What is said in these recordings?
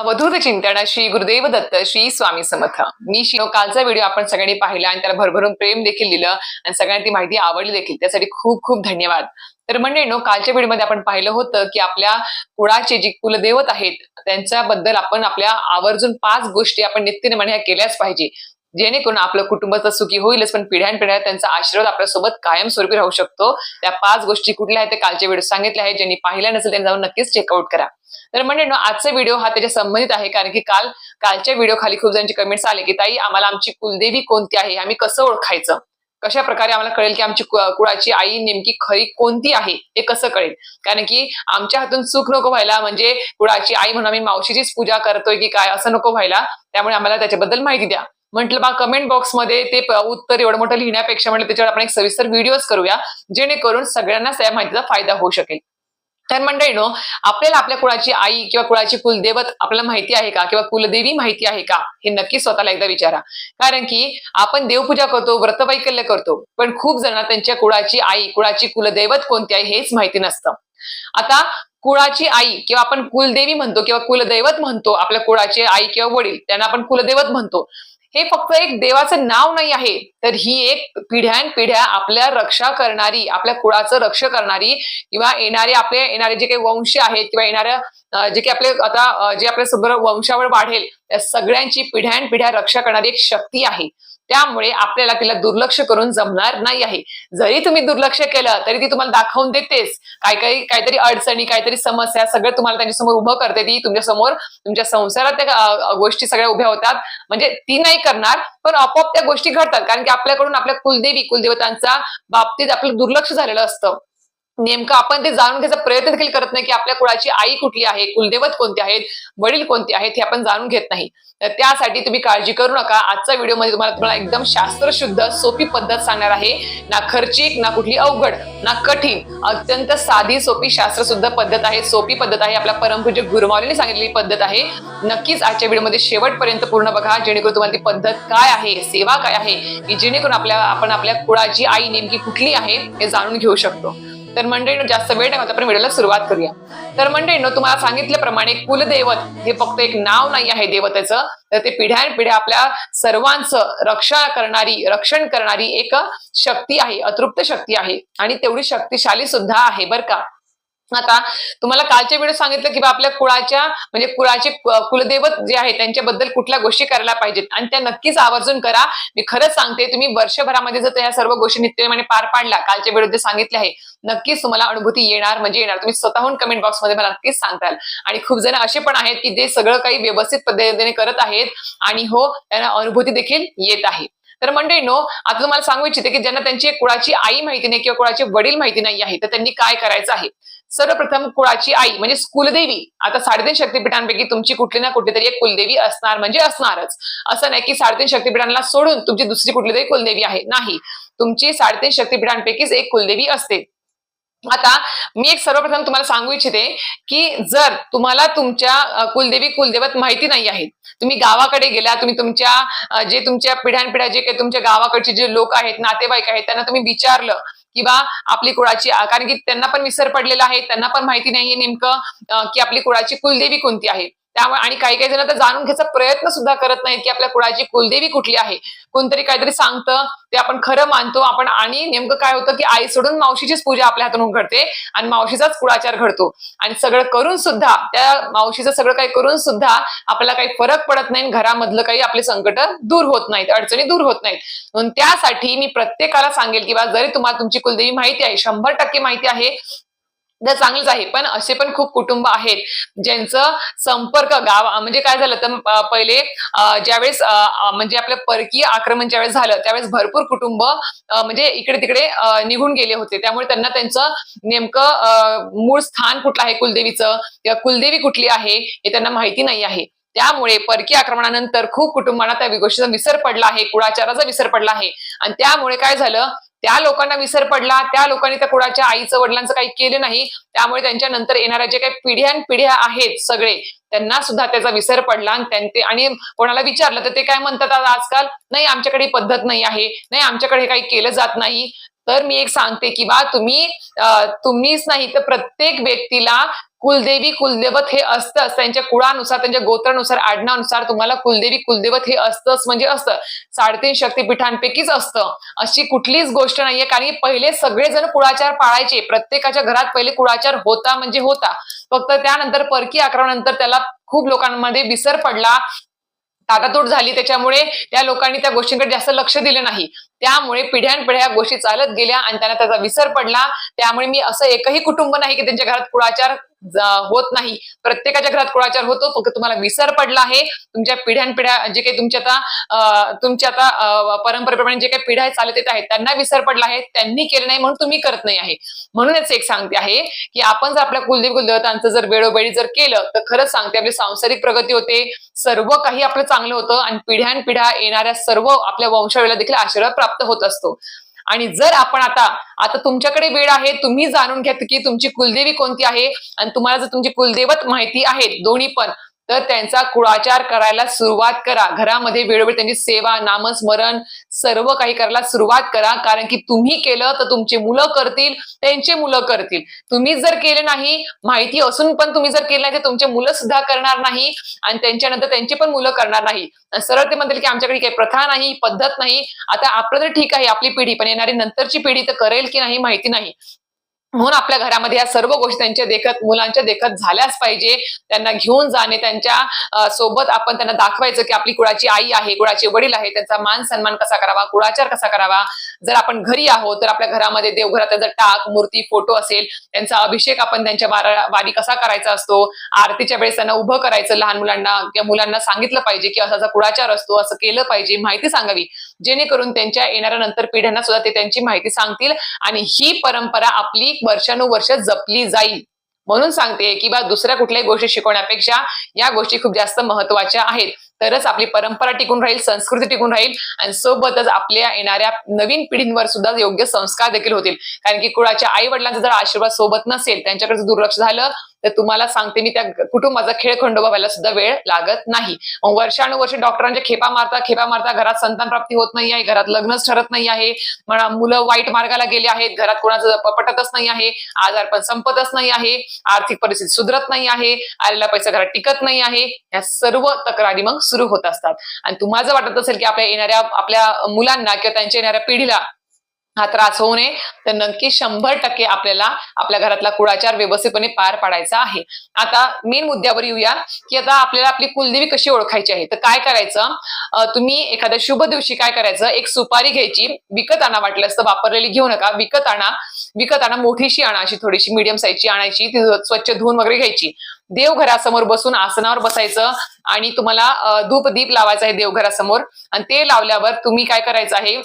अवधूत चिंतन श्री गुरुदेव दत्त श्री स्वामी समर्थ. मी शिव कालचा व्हिडिओ आपण सगळ्यांनी पाहिला आणि त्याला भरभरून प्रेम देखील दिलं आणि सगळ्यांना ती माहिती आवडली देखील. त्यासाठी खूप खूप धन्यवाद. तर म्हणजे नो कालच्या व्हिडिओमध्ये आपण पाहिलं होतं की आपल्या कुळाचे जी कुलदैवत आहेत त्यांच्याबद्दल आपण आपल्या आवर्जून पाच गोष्टी आपण नित्यनेमाने ह्या केल्याच पाहिजे. जेणेकरून आपलं कुटुंब तर सुखी होईलच पण पिढ्यानपिढ्या त्यांचा आशीर्वाद आपल्यासोबत कायमस्वरूपी राहू शकतो. त्या पाच गोष्टी कुठल्या आहेत ते कालचे व्हिडिओ सांगितले आहेत. ज्यांनी पाहिल्या नसेल त्यांनी जाऊन नक्कीच चेकआउट करा. तर म्हणजे ना आजचा व्हिडिओ हा त्याच्या संबंधित आहे. कारण की काल कालच्या व्हिडिओ खाली खूप जणांचे कमेंट्स आले की ताई आम्हाला आमची कुलदेवी कोणती आहे? आम्ही कसं ओळखायचं? कशा प्रकारे आम्हाला कळेल की आमची कुळाची आई नेमकी खरी कोणती आहे? हे कसं कळेल? कारण की आमच्या हातून चूक नको व्हायला म्हणजे कुळाची आई म्हणून आम्ही मावशीचीच पूजा करतोय की काय असं नको व्हायला त्यामुळे आम्हाला त्याच्याबद्दल माहिती द्या. म्हटलं बा कमेंट बॉक्समध्ये ते उत्तर एवढं मोठं लिहिण्यापेक्षा म्हटलं त्याच्यावर आपण एक सविस्तर व्हिडिओज करूया जेणेकरून सगळ्यांना त्या माहितीचा फायदा होऊ शकेल. तर मंडळीनो आपल्याला आपल्या कुळाची आई किंवा कुळाची कुलदेवत आपल्याला माहिती आहे का? किंवा कुलदेवी माहिती आहे का? हे नक्की स्वतःला एकदा विचारा. कारण की आपण देवपूजा करतो व्रतवैकल्य करतो पण खूप जण त्यांच्या कुळाची आई कुळाची कुलदैवत कोणती आहे हेच माहिती नसतं. आता कुळाची आई किंवा आपण कुलदेवी म्हणतो किंवा कुलदैवत म्हणतो आपल्या कुळाची आई किंवा वडील त्यांना आपण कुलदैवत म्हणतो. हे फक्त एक देवाचं नाव नाही आहे. तर ही एक पिढ्यानपिढ्या आपल्या रक्षा करणारी आपल्या कुळाचं रक्ष करणारी किंवा येणारे आपले येणारे जे काही वंश आहेत किंवा येणाऱ्या जे काही आपले आता जे आपल्या सगळं वंशावर वाढेल त्या सगळ्यांची पिढ्यानपिढ्या रक्षा करणारी एक शक्ती आहे. त्यामुळे आपल्याला तिला दुर्लक्ष करून जमणार नाही आहे. जरी तुम्ही दुर्लक्ष केलं तरी ती तुम्हाला दाखवून देतेच. काय काही काहीतरी अडचणी काहीतरी समस्या सगळं तुम्हाला त्यांच्यासमोर उभं करते ती. तुमच्यासमोर तुमच्या संसारात त्या गोष्टी सगळ्या उभ्या होतात. म्हणजे ती नाही करणार पण आपोआप त्या गोष्टी घडतात. कारण की आपल्याकडून आपल्या कुलदेवी कुलदेवतांच्या बाबतीत आपलं दुर्लक्ष झालेलं असतं. नेमकं आपण ते जाणून घ्यायचा प्रयत्न देखील करत नाही की आपल्या कुळाची आई कुठली आहे कुलदेवत कोणते आहेत वडील कोणते आहेत हे आपण जाणून घेत नाही. तर त्यासाठी तुम्ही काळजी करू नका. आजच्या व्हिडिओमध्ये तुम्हाला तुम्हाला एकदम शास्त्रशुद्ध सोपी पद्धत सांगणार आहे. ना खर्चिक ना कुठली अवघड ना कठीण अत्यंत साधी सोपी शास्त्रशुद्ध पद्धत आहे. सोपी पद्धत आहे. आपल्या परमपूज्य गुरुमावलीने सांगितलेली पद्धत आहे. नक्कीच आजच्या व्हिडिओमध्ये शेवटपर्यंत पूर्ण बघा. जेणेकरून तुम्हाला ती पद्धत काय आहे सेवा काय आहे की जेणेकरून आपल्या आपण आपल्या कुळाची आई नेमकी कुठली आहे हे जाणून घेऊ शकतो. तर मंडळीनं जास्त वेळ नाही आपण व्हिडिओला सुरुवात करूया. तर मंडळीनं तुम्हाला सांगितल्याप्रमाणे कुलदैवत हे फक्त एक नाव नाही आहे देवतेचं तर ते पिढ्यानपिढ्या आपल्या सर्वांचं रक्षा करणारी रक्षण करणारी एक शक्ती आहे अतृप्त शक्ती आहे. आणि तेवढी शक्तिशाली सुद्धा आहे बर का? आता तुम्हाला कालच्या व्हिडिओ सांगितलं की बा आपल्या कुळाच्या म्हणजे कुळाचे कुलदेवत कुलदैवत जे आहे त्यांच्याबद्दल कुठल्या गोष्टी करायला पाहिजेत? आणि त्या नक्कीच आवर्जून करा. मी खरंच सांगते तुम्ही वर्षभरामध्ये जर त्या सर्व गोष्टी नित्यमाने पार पाडला कालच्या व्हिडिओ जे सांगितले आहे नक्कीच तुम्हाला अनुभूती येणार म्हणजे येणार. तुम्ही स्वतःहून कमेंट बॉक्समध्ये मला नक्कीच सांगताल. आणि खूप जण असे पण आहेत की जे सगळं काही व्यवस्थित पद्धतीने करत आहेत आणि हो त्यांना अनुभूती देखील येत आहे. तर मंडळी नो आता तुम्हाला सांगू इच्छिते की ज्यांना त्यांची कुळाची आई माहिती नाही किंवा कुळाचे वडील माहिती नाही आहे तर त्यांनी काय करायचं आहे? सर्वप्रथम कुळाची आई म्हणजे कुलदेवी आता साडेतीन शक्तीपीठांपैकी तुमची कुठली ना कुठली तरी एक कुलदेवी असणार म्हणजे असणारच. असं नाही की साडेतीन शक्तीपीठांना सोडून तुमची दुसरी कुठली तरी कुलदेवी आहे. नाही. तुमची साडेतीन शक्तीपीठांपैकीच एक कुलदेवी असते. आता मी एक सर्वप्रथम तुम्हाला सांगू इच्छिते की जर तुम्हाला तुमच्या कुलदेवी कुलदेवत माहिती नाही आहे तुम्ही गावाकडे गेला तुम्ही तुमच्या जे तुमच्या पिढ्यानपिढ्या जे काही तुमच्या गावाकडचे जे लोक आहेत नातेवाईक आहेत त्यांना तुम्ही विचारलं किंवा आपली कुळाची कारण की त्यांना पण विसर पडलेला आहे त्यांना पण माहिती नाहीये नेमकं की आपली कुळाची कुलदेवी कोणती आहे. त्यामुळे आणि काही काही जण तर जाणून घ्यायचा प्रयत्न सुद्धा करत नाहीत की आपल्या कुळाची कुलदेवी कुठली आहे. कोणतरी काहीतरी सांगतं ते आपण खरं मानतो आपण आणि नेमकं काय होतं की आई सोडून मावशीचीच पूजा आपल्या हातून घडते आणि मावशीचाच कुळाचार घडतो. आणि सगळं करून सुद्धा त्या मावशीचं सगळं काही करून सुद्धा आपल्याला काही फरक पडत नाही आणि घरामधलं काही आपले संकट दूर होत नाहीत अडचणी दूर होत नाहीत. म्हणून त्यासाठी मी प्रत्येकाला सांगेल की बा जरी तुम्हाला तुमची कुलदेवी माहिती आहे शंभर टक्के माहिती आहे चांगलंच आहे. पण असे पण खूप कुटुंब आहेत ज्यांचं संपर्क गाव म्हणजे काय झालं तर पहिले ज्यावेळेस म्हणजे आपलं परकीय आक्रमण ज्यावेळेस झालं त्यावेळेस भरपूर कुटुंब म्हणजे इकडे तिकडे निघून गेले होते. त्यामुळे त्यांना त्यांचं नेमकं मूळ स्थान कुठलं आहे कुलदेवीचं? किंवा कुलदेवी कुठली आहे? हे त्यांना माहिती नाही आहे. त्यामुळे परकीय आक्रमणानंतर खूप कुटुंबांना त्या गोष्टीचा विसर पडला आहे कुळाचाराचा विसर पडला आहे. आणि त्यामुळे काय झालं? त्या लोकांना विसर पडला त्या लोकांनी त्या कुणाच्या आईचं वडिलांचं काही केलं नाही त्यामुळे त्यांच्या नंतर येणाऱ्या जे काही पिढ्यान पिढ्या आहेत सगळे त्यांना सुद्धा त्याचा विसर पडला आणि आणि कोणाला विचारलं तर ते काय म्हणतात आजकाल नाही आमच्याकडे पद्धत नाही आहे नाही आमच्याकडे काही केलं जात नाही. तर मी एक सांगते की बा तुम्ही तुम्हीच नाही तर प्रत्येक व्यक्तीला कुलदेवी कुलदेवत हे असतंच. त्यांच्या कुळानुसार त्यांच्या गोत्रानुसार आडनानुसार तुम्हाला कुलदेवी कुलदेवत हे असतंच म्हणजे असतं. साडेतीन शक्तीपीठांपैकीच असतं. अशी कुठलीच गोष्ट नाहीये. कारण की पहिले सगळेजण कुळाचार पाळायचे. प्रत्येकाच्या घरात पहिले कुळाचार होता म्हणजे होता. फक्त त्यानंतर परकी आक्रमणानंतर त्याला खूप लोकांमध्ये विसर पडला. ताटातूट झाली. त्याच्यामुळे त्या लोकांनी त्या गोष्टींकडे जास्त लक्ष दिलं नाही. त्यामुळे पिढ्यानपिढ्या गोष्टी चालत गेल्या आणि त्यांना त्याचा विसर पडला. त्यामुळे मी असं एकही कुटुंब नाही की त्यांच्या घरात कुळाचार होत नाही. प्रत्येकाच्या घरात कुळाचार होतो फक्त तुम्हाला विसर पडला आहे. तुमच्या पिढ्यानपिढ्या जे काही तुमच्या आता तुमच्या आता परंपरेप्रमाणे जे काही पिढ्या चालत येत आहेत त्यांना विसर पडला आहे. त्यांनी केलं नाही म्हणून तुम्ही करत नाही आहे. म्हणूनच एक सांगते आहे की आपण जर आपल्या कुलदेव कुलदेवतांचं जर वेळोवेळी जर केलं तर खरंच सांगते आपली सांसारिक प्रगती होते. सर्व काही आपलं चांगलं होतं आणि पिढ्यानपिढ्या येणाऱ्या सर्व आपल्या वंशावेला देखील आशीर्वाद प्राप्त होत असतो. आणि जर आपण आता आता तुमच्याकडे वेळ आहे तुम्ही जाणून घ्या की तुमची कुलदेवी कोणती आहे आणि तुम्हाला जर तुमची कुलदैवत माहिती आहे दोन्ही पण तर त्यांचा कुळाचार करायला सुरुवात करा. घरामध्ये वेळोवेळी त्यांची सेवा नामस्मरण सर्व काही करायला सुरुवात करा. कारण की तुम्ही केलं तर तुमची मुलं करतील त्यांचे मुलं करतील. तुम्ही जर केले नाही माहिती असून पण तुम्ही जर केलं नाही तर तुमचे मुलं सुद्धा करणार नाही आणि त्यांच्यानंतर त्यांची पण मुलं करणार नाही. सरळ ते म्हणतील की आमच्याकडे काही प्रथा नाही पद्धत नाही. आता आपलं तर ठीक आहे आपली पिढी. पण येणारी नंतरची पिढी तर करेल की नाही माहिती नाही. म्हणून आपल्या घरामध्ये या सर्व गोष्टी त्यांच्या देखत मुलांच्या देखत झाल्याच पाहिजे. त्यांना घेऊन जाणे त्यांच्यासोबत आपण त्यांना दाखवायचं की आपली कुळाची आई आहे कुळाचे वडील आहे त्यांचा मान सन्मान कसा करावा कुळाचार कसा करावा. जर आपण घरी आहोत तर आपल्या घरामध्ये देवघरात त्याचा टाक मूर्ती फोटो असेल त्यांचा अभिषेक आपण त्यांच्या वारी कसा करायचा असतो? आरतीच्या वेळेस त्यांना उभं करायचं लहान मुलांना किंवा मुलांना सांगितलं पाहिजे की असा कुळाचार असतो असं केलं पाहिजे माहिती सांगावी. जेणेकरून त्यांच्या येणाऱ्या नंतर पिढ्यांना सुद्धा ते त्यांची माहिती सांगतील आणि ही परंपरा आपली वर्षानुवर्ष जपली जाईल. म्हणून सांगते की बा दुसऱ्या कुठल्याही गोष्टी शिकवण्यापेक्षा या गोष्टी खूप जास्त महत्त्वाच्या आहेत. तरच आपली परंपरा टिकून राहील संस्कृती टिकून राहील आणि सोबतच आपल्या येणाऱ्या नवीन पिढींवर सुद्धा योग्य संस्कार देखील होतील. कारण की कुळाच्या आई वडिलांचा जर आशीर्वाद सोबत नसेल त्यांच्याकडे दुर्लक्ष झालं तर तुम्हाला सांगते मी त्या कुटुंबाचा खेळ खंडोबा व्हायला सुद्धा वेळ लागत नाही. मग वर्षानुवर्ष डॉक्टरांच्या खेपा मारता खेपा मारता घरात संतान प्राप्ती होत नाही आहे घरात लग्नच ठरत नाही आहे. म्हणा मुलं वाईट मार्गाला गेले आहेत घरात कोणाचं पटतच नाही आहे आजार पण संपतच नाही आहे आर्थिक परिस्थिती सुधरत नाही आहे आलेला पैसा घरात टिकत नाही आहे. या सर्व तक्रारी मग सुरू होत असतात. आणि तुम्हाला जर वाटत असेल की आपल्या येणाऱ्या आपल्या मुलांना किंवा त्यांच्या येणाऱ्या पिढीला हा त्रास होऊ नये. तर नक्की शंभर टक्के आपल्याला आपल्या घरातला कुळाचार व्यवस्थितपणे पार पाडायचा आहे. आता मेन मुद्द्यावर येऊया की आता आपल्याला आपली कुलदेवी कशी ओळखायची आहे? तर काय करायचं? तुम्ही एखाद्या शुभ दिवशी काय करायचं? एक सुपारी घ्यायची विकत आणा वाटलं असतं वापरलेली घेऊ नका. विकत आणा. विकत आणा मोठीशी आणा अशी थोडीशी मीडियम साईजची आणायची ती स्वच्छ धुवून वगैरे घ्यायची. देवघरासमोर बसून आसनावर बसायचं आणि तुम्हाला धूप दीप लावायचा आहे देवघरासमोर. आणि ते लावल्यावर तुम्ही काय करायचं आहे?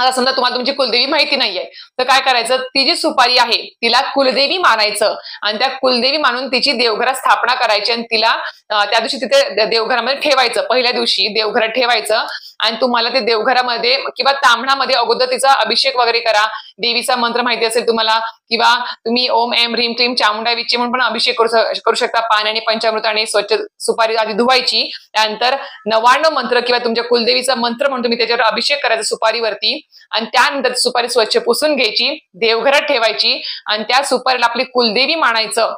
आता समजा तुम्हाला तुमची कुलदेवी माहिती नाहीये तर काय करायचं? ती जी सुपारी आहे तिला कुलदेवी मानायचं. आणि त्या कुलदेवी मानून तिची देवघरात स्थापना करायची आणि तिला त्या दिवशी तिथे देवघरामध्ये ठेवायचं. पहिल्या दिवशी देवघरात ठेवायचं आणि तुम्हाला ते देवघरामध्ये किंवा तांबणामध्ये अगोदर तिचा अभिषेक वगैरे करा. देवीचा मंत्र माहिती असेल तुम्हाला किंवा तुम्ही ओम एम ह्रीम क्लीम चामुंडा विची म्हणून पण अभिषेक करू करू शकता. पाण्याने पंचामृताने स्वच्छ सुपारी आधी धुवायची. त्यानंतर नव्याण्णव मंत्र किंवा तुमच्या कुलदेवीचा मंत्र म्हणून तुम्ही त्याच्यावर अभिषेक करायचा सुपारीवरती. आणि त्यानंतर सुपारी स्वच्छ पुसून घ्यायची देवघरात ठेवायची. आणि त्या सुपारीला आपली कुलदेवी मानायचं.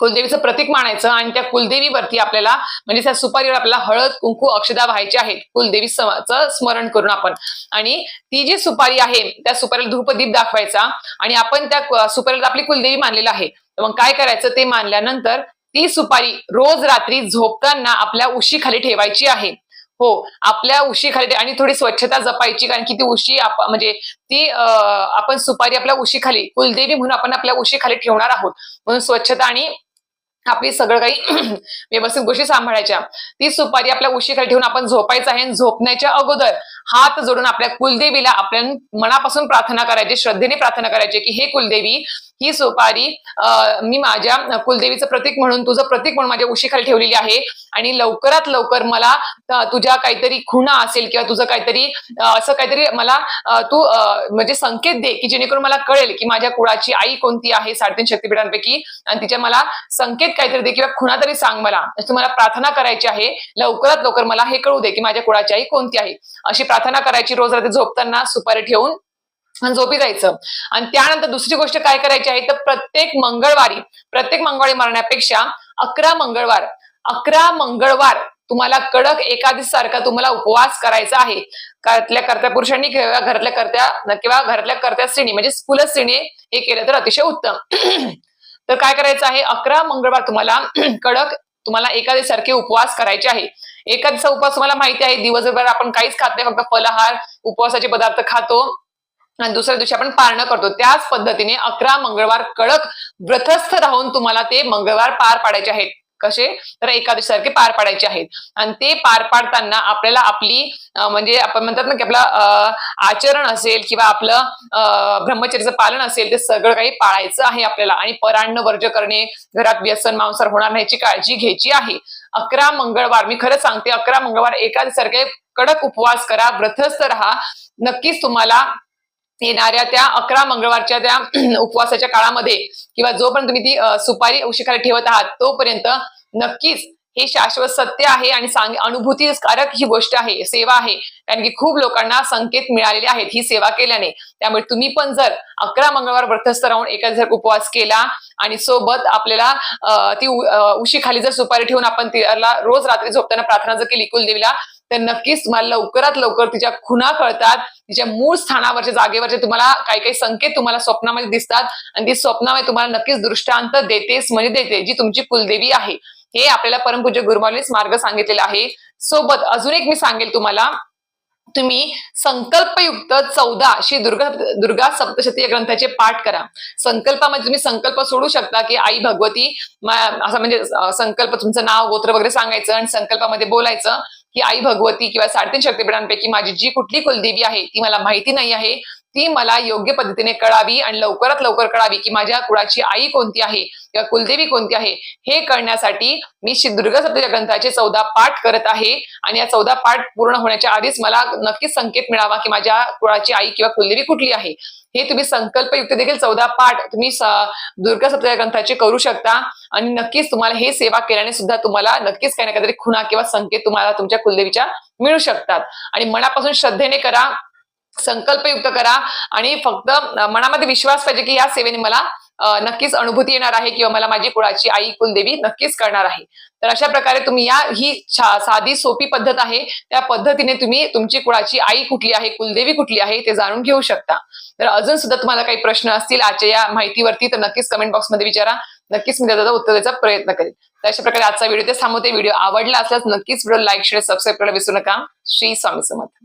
कुलदेवीचं प्रतीक मानायचं आणि त्या कुलदेवीवरती आपल्याला म्हणजे त्या सुपारीवर आपल्याला हळद कुंकू अक्षदा व्हायचे आहेत. कुलदेवी स्मरण करून आपण. आणि ती जी सुपारी आहे त्या सुपारीला धूपदीप दाखवायचा आणि आपण त्या सुपारीला आपली कुलदेवी मानलेलं आहे. मग काय करायचं? ते मानल्यानंतर ती सुपारी रोज रात्री झोपताना आपल्या उशीखाली ठेवायची आहे. हो आपल्या उशीखाली आणि थोडी स्वच्छता जपायची कारण की ती उशी आप- म्हणजे ती आपण सुपारी आपल्या उशीखाली कुलदेवी म्हणून आपण आपल्या उशीखाली ठेवणार आहोत. म्हणून स्वच्छता आणि आपली सगळं काही व्यवस्थित गोष्टी सांभाळायच्या. ती सुपारी आपल्या उशीखाली ठेवून आपण झोपायचं आहे आणि झोपण्याच्या अगोदर हात जोडून आपल्या कुलदेवीला आपल्या मनापासून प्रार्थना करायची श्रद्धेने प्रार्थना करायची की हे कुलदेवी ही सुपारी मी माझ्या कुलदेवीचं प्रतीक म्हणून तुझं प्रतीक म्हणून माझ्या उशीखाली ठेवलेली आहे आणि लवकरात लवकर मला तुझ्या काहीतरी खुणा असेल किंवा तुझं काहीतरी असं काहीतरी मला तू अं, म्हणजे संकेत दे की जेणेकरून मला कळेल की माझ्या कुळाची आई कोणती आहे साडेतीन शक्तीपीठांपैकी आणि तिच्या मला संकेत काहीतरी दे किंवा खुणा तरी सांग मला. तुम्हाला प्रार्थना करायची आहे लवकरात लवकर मला हे कळू दे की माझ्या कुळाची आई कोणती आहे. अशी प्रार्थना करायची रोज रात्री झोपताना सुपारी ठेवून आणि झोपी जायचं. आणि त्यानंतर दुसरी गोष्ट काय करायची आहे तर प्रत्येक मंगळवारी प्रत्येक मंगळवारी मारण्यापेक्षा अकरा मंगळवार अकरा मंगळवार तुम्हाला कडक एकादशी सारखा तुम्हाला उपवास करायचा आहे. घरातल्या कर्त्या पुरुषांनी किंवा घरातल्या कर्त्या किंवा घरातल्या कर्त्या स्त्रीने म्हणजे कुल स्त्रीने हे केलं तर अतिशय उत्तम. तर काय करायचं आहे? अकरा मंगळवार तुम्हाला कडक तुम्हाला एकादशी सारखे उपवास करायचे आहे. एकादशीचा उपवास तुम्हाला माहिती आहे दिवसभर आपण काहीच खात नाही फक्त फलहार उपवासाचे पदार्थ खातो. आणि दुसऱ्या दिवशी आपण पारणं करतो. त्याच पद्धतीने अकरा मंगळवार कडक व्रतस्थ राहून तुम्हाला ते मंगळवार पार पाडायचे आहेत. कसे? तर एकादशी सारखे पार पाडायचे आहेत. आणि ते पार पाडताना आपल्याला आपली म्हणजे आपण म्हणतात ना की आपलं आचरण असेल किंवा आपलं अं, ब्रह्मचर्याचं पालन असेल ते सगळं काही पाळायचं आहे आपल्याला. आणि परान्न वर्ज करणे घरात व्यसन मांसार होणार नाही याची काळजी घ्यायची आहे. अकरा मंगळवार मी खरं सांगते अकरा मंगळवार एकादशी सारखे कडक उपवास करा व्रतस्थ राहा. नक्कीच तुम्हाला येणाऱ्या त्या अकरा मंगळवारच्या त्या उपवासाच्या काळामध्ये किंवा जोपर्यंत तुम्ही ती सुपारी उशिखाली ठेवत आहात तोपर्यंत नक्कीच हे शाश्वत सत्य आहे आणि सांग अनुभूतीकारक ही गोष्ट आहे सेवा आहे. कारण की खूप लोकांना संकेत मिळालेले आहेत ही सेवा केल्याने. त्यामुळे तुम्ही पण जर अकरा मंगळवार व्रतस्थ राहून एका जर उपवास केला आणि सोबत आपल्याला अं, ती उशी खाली उशीखाली जर सुपारी ठेवून आपण तिला रोज रात्री झोपताना प्रार्थना जर केली कुलदेवीला तर नक्कीच तुम्हाला लवकरात लवकर तिच्या खुना कळतात. तिच्या मूळ स्थानावरच्या जागेवरचे तुम्हाला काही काही संकेत तुम्हाला स्वप्नामध्ये दिसतात. आणि ती स्वप्नामध्ये तुम्हाला नक्कीच दृष्टांत देतेच म्हणजे देते जी तुमची कुलदेवी आहे. हे आपल्याला परमपूज्य गुरुमावलीच मार्ग सांगितलेला आहे. सोबत अजून एक मी सांगेल तुम्हाला. तुम्ही संकल्पयुक्त चौदा श्री दुर्गा दुर्गा सप्तशती या ग्रंथाचे पाठ करा. संकल्पामध्ये तुम्ही संकल्प सोडू शकता की आई भगवती असं म्हणजे संकल्प तुमचं नाव गोत्र वगैरे सांगायचं आणि संकल्पामध्ये बोलायचं. की आई भगवती किंवा साडेतीन शक्तीपीठांपैकी माझी जी कुठली कुलदेवी आहे ती मला माहिती नाही आहे ती मला योग्य पद्धतीने कळावी आणि लवकरात लवकर कळावी की माझ्या कुळाची आई कोणती आहे. किंवा कुलदेवी कोणती आहे हे कळण्यासाठी मी श्री दुर्गा ग्रंथाचे चौदा पाठ करत आहे. आणि या चौदा पाठ पूर्ण होण्याच्या आधीच मला नक्कीच संकेत मिळावा की माझ्या कुळाची आई किंवा कुलदेवी कुठली आहे. हे तुम्ही संकल्पयुक्त देखील चौदा पाठ तुम्ही स- दुर्गा ग्रंथाचे करू शकता. आणि नक्कीच तुम्हाला हे सेवा केल्याने सुद्धा तुम्हाला नक्कीच काही ना काहीतरी खुणा किंवा संकेत तुम्हाला तुमच्या कुलदेवीच्या मिळू शकतात. आणि मनापासून श्रद्धेने करा संकल्पयुक्त करा. आणि फक्त मनामध्ये विश्वास पाहिजे की या सेवेने मला नक्कीच अनुभूती येणार आहे किंवा मला माझी कुळाची आई कुलदेवी नक्कीच करणार आहे. तर अशा प्रकारे तुम्ही या ही साधी सोपी पद्धत आहे. त्या पद्धतीने तुम्ही तुमची कुळाची आई कुठली आहे कुलदेवी कुठली आहे ते जाणून घेऊ शकता. तर अजून सुद्धा तुम्हाला काही प्रश्न असतील आजच्या या माहितीवरती तर नक्कीच कमेंट बॉक्समध्ये विचारा. नक्कीच मी त्याचा उत्तर द्यायचा प्रयत्न करेन. तर अशा प्रकारे आजचा व्हिडिओ ते थांबवते. व्हिडिओ आवडला असल्यास नक्कीच व्हिडिओ लाईक शेअर सबस्क्राईब करायला विसरू नका. श्री स्वामी समर्थ.